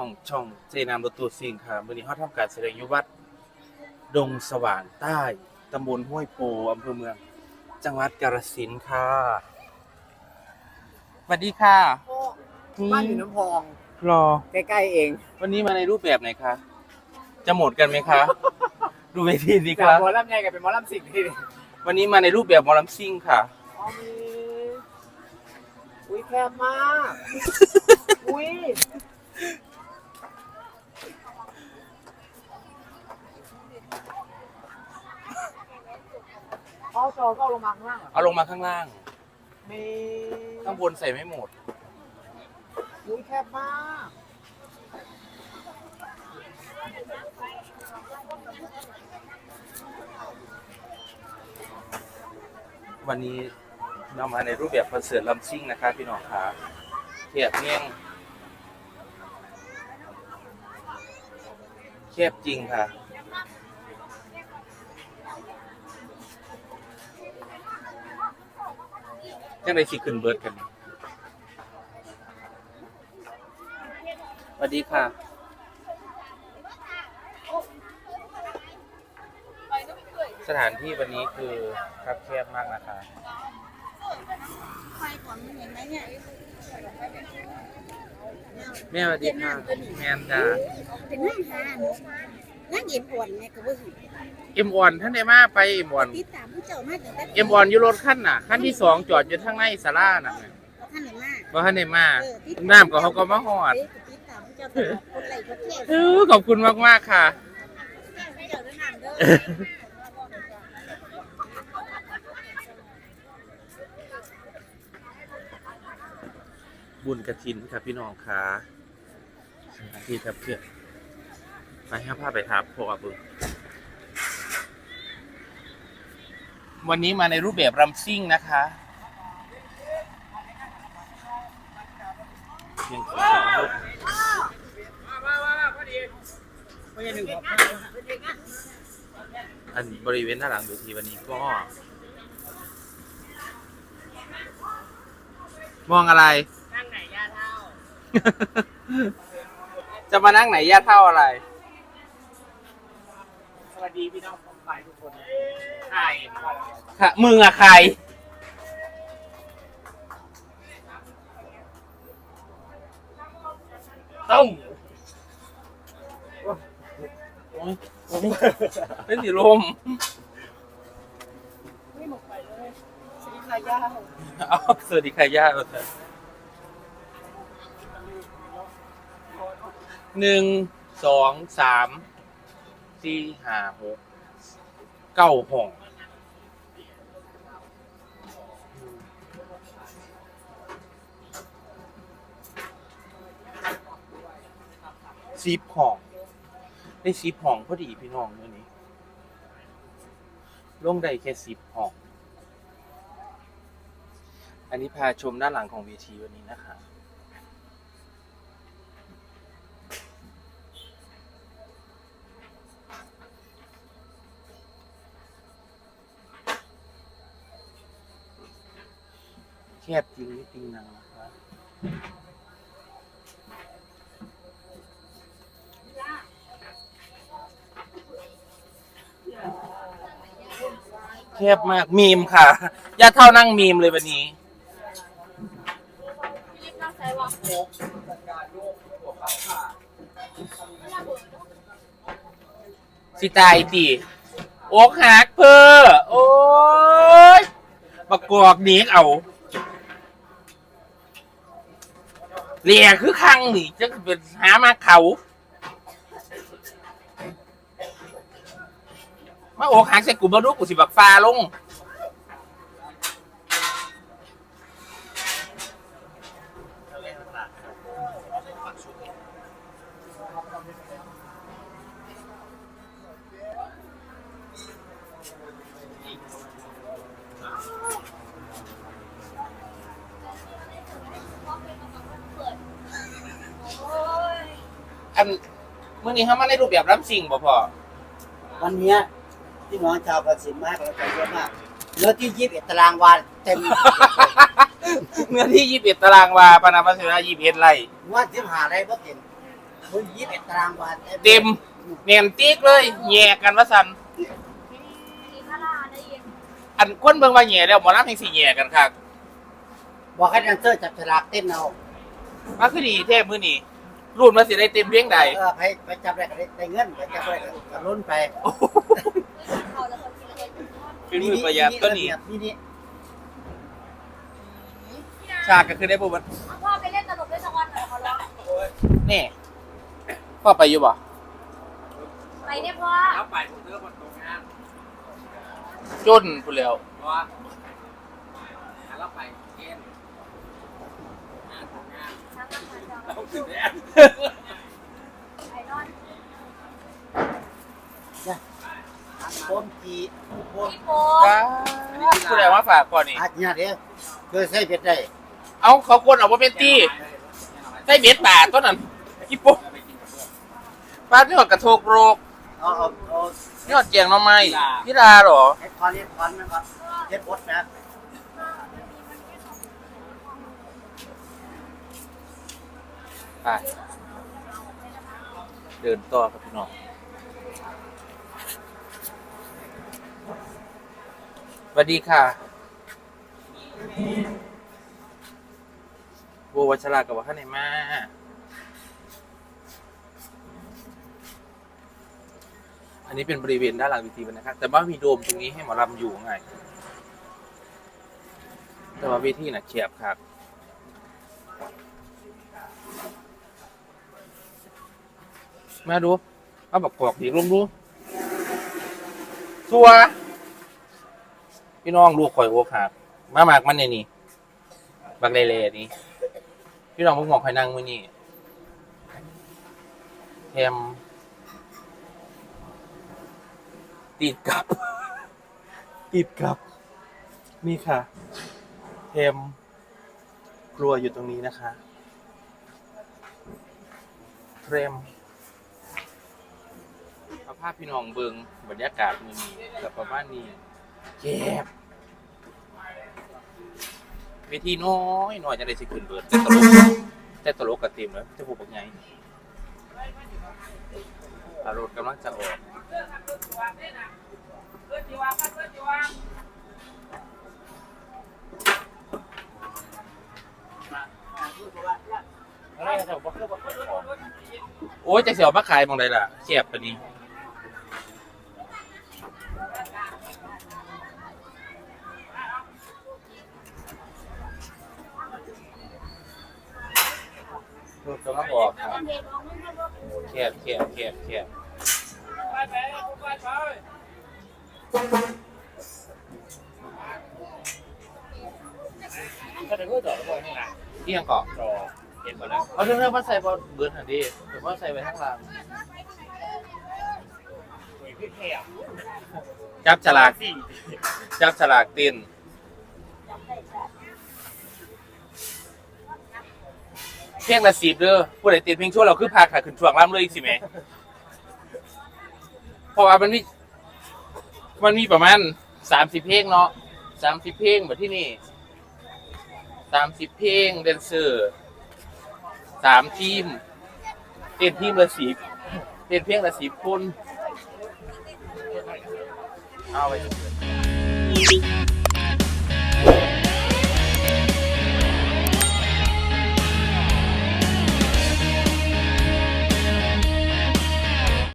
องช่องเจนามรถตู้ซิงค่ะวันนี้เขาทำการแสดงอยู่วัดดงสว่างใต้ตำบลห้วยโพอำเภอเมือง จังหวัดกาฬสินธุ์ค่ะสวัสดีค่ะบ้านอยู่น้ำพองรอ ใกล้ๆเองวันนี้มาในรูปแบบไหนคะจะหมดกันไหมคะดูเวทีสิจากคะหมอลำใหญ่กับเป็นหมอลำสิงที่นี่วันนี้มาในรูปแบบหมอลำซิ่งค่ะ อ๋อมีอุ้ยแคบมาก อุ้ย อ๋อจอก็เอาลงมาข้างล่างเหรอเอาลงมาข้างล่าง มีข้างบนใส่ไม่หมด อุ้ยแคบมากวันนี้เรามาในรูปแบบคอนเสิร์ตลำซิ่งนะคะพี่น้องค่ะเทียบเงี้ยงแคบจริงค่ะ ยังไงสิขึ้นเบิร์ดกันสวัสดีค่ะสถานที่วันนี้คือครับแคบมากนะคะไฟของมันเห็นไหมเนี่ยแม่สวัสดีค่ะแมนจ้าเป็นนั่งทาน นั่งเย็นอ่อนไงก็บ่เห็นเอ็มออนท่านได้มาไปเอ็มออนติดตามผู้เจ้ามาตั้งแต่เอ็มออนอยู่รถขั้นน่ะขั้นที่สองจอดอยู่ทางในศาลาน่ะแม่ท่านไหนมาบ่ท่านได้มาเออติดตามน้ำก็เขาก็มาหอดติดตามผู้เจ้าตลอดคนไหลคนแก่เออขอบคุณมากมากๆค่ะผู้เจ้าด้วยน้ำเด้อ บุญกระถินครับพี่น้องค่ะสถานที่ครับเพื่อน ไปให้ภาพไปถามพวกบึงวันนี้มาในรูปแบบรำซิ่งนะคะยังขอถามลูกไม่ใช่หนึ่งหกอันบริเวณหน้าหลังเวทีวันนี้ก็ มองอะไร นั่งไหนย่าเท่า จะมานั่งไหนย่าเท่าอะไรส วัสดีพี่น้องผมไปทุกคนใช่ค่ะมึงอะใคร ต้มโอ๊ยโอ๊ยเป็นสีลมไม่หมดไปเลยสวัสดีค่ะย่าเอาสวัสดีค่ะย่าเราเถอะหนึ่งสองสาม สี่ห้าหกเก้าห้องสิบห้องได้สิบห้องพอดีพี่น้องเมื่อนี้ลงได้แค่สิบห้องอันนี้พาชมด้านหลังของเวทีวันนี้นะคะ บจริงไม่จริงนังนะคะแคบมากมีมค่ะย่าเท่านั่งมีมเลยวันนี้ สิตายตีอกหักเพอโอ้ยประกอบเด็กเอา เรียคือคังนี่จะเป็นหามาเขา มาโอกหักใส่กูบ่รู้กูสิบักฟ้าลง อันเมื่อนี้เขามาในรูปแบบรับสิ่งบ่พอวันเนี้ยพี่น้องชาวประสิทธิ์มากแล้วก็เยอะมากเนื้อที่ยี่สิบเอ็ดตารางวาเต็ม เนื้อที่ยี่สิบเอ็ดตารางวาปานาพัสนายี่สิบเอ็ดไร่ว่าสิบหาไรก็เต็มพื้นยี่สิบเอ็ดตารางวาเต็มเนียนติ๊กเลยแย่กันว่าสันอันคนเบิ่งว่าแย่แล้วหมอลำแห่งสี่แย่กันครับบอกให้แดนเซอร์จับฉลากเต้นเอามาคือดีเทพมื้อนี้ รุ่นมาสิได้เต็มเพียงใดเออไปไปจับได้ก็ได้ได้เงินไปจับได้ก็ลุ้นไปเป็นมือประหยัดก็นี่นี่นี่ฉากก็คือได้บ่มันพ่อไปเล่นตลกด้วยสักวันหน่อยขอร้องนี่พ่อไปอยู่บ่ไปเนี่ยพ่อแล้วไปผมเลือกวันตรงงานจนพู้นแล้วเพราะว่าแล้วไปเกณฑ์งานของงาน ช่างมันเถอะ แล้วถึงได้ ไอ้นอน โผมจีผมพี่โป๊ว้าผู้ใดว่าฝากก่อนนี่อาจเนี่ยเด้อโดยใช้เบ็ดได้เอาเขาคนออกมาเป็นตี้ใส่เบ็ดป่าต้นนั้นอีปุ๊ป้านี่หอดกระโทกโรกเอาเอาเอานี่หอดเจียงน้ำไม้พี่ดาเหรอเฮ็ดคอนเฮ็ดคอนนะครับเฮ็ดบดนะ ไปเดินต่อครับพี่น้องสวัสดีค่ะโบวัชรากับว่าข้างในมาอันนี้เป็นบริเวณด้านหลังวิธีนะครับ แต่ว่ามีโดมตรงนี้ให้หมอลำอยู่ไง แต่ว่าวิธีน่ะแคบครับ มาดูเอาแบบกรอกดีลงดูสัวพี่น้องลูกข่อยโอกหักมาหมากมันในนี่บักเลเลนี่พี่น้องมึงหมอกข่อยนั่งมือนี่แฮมติดกับ ติดกับ นี่ค่ะแฮมครัวอยู่ตรงนี้นะคะเครมเอา ภาพพี่น้องเบิงบรรยากาศมือนี้กับประมาณนี้เจ็บเวทีน้อยน้อยจะได้สิขึ้นเบิดแต่ตลกแต่ตลกกับเต็มแล้วจะพูดบอกไงอารมณ์กำลังจะออกโอ้ยจะเสียวมาขายมองใดล่ะเจ็บปะนี้ รถกำลังออกครับแคบแคบแคบแคบเที่ยงก่อนเห็นหมดแล้วเอาเรื่องเรื่องมาใส่บอลเบิร์นหันดีหรือว่าใส่ไว้ข้างล่างคุยขึ้นแค่จับฉลากจับฉลากติน พลงละสิบเด้อผู้ใดติดเพลงช่วเราคือพาขาขึ้นช่วงล่ำเลยอีกสิแม่เพราะว่ามันมีมันมีประมาณสามสิบเพลงเนาะสามสิบเพลงแบบที่นี่สามสิบเพลงแดนเซอร์สามทีมเต้นทีมละสิบเต้นเพลงละสิบคนเอาไป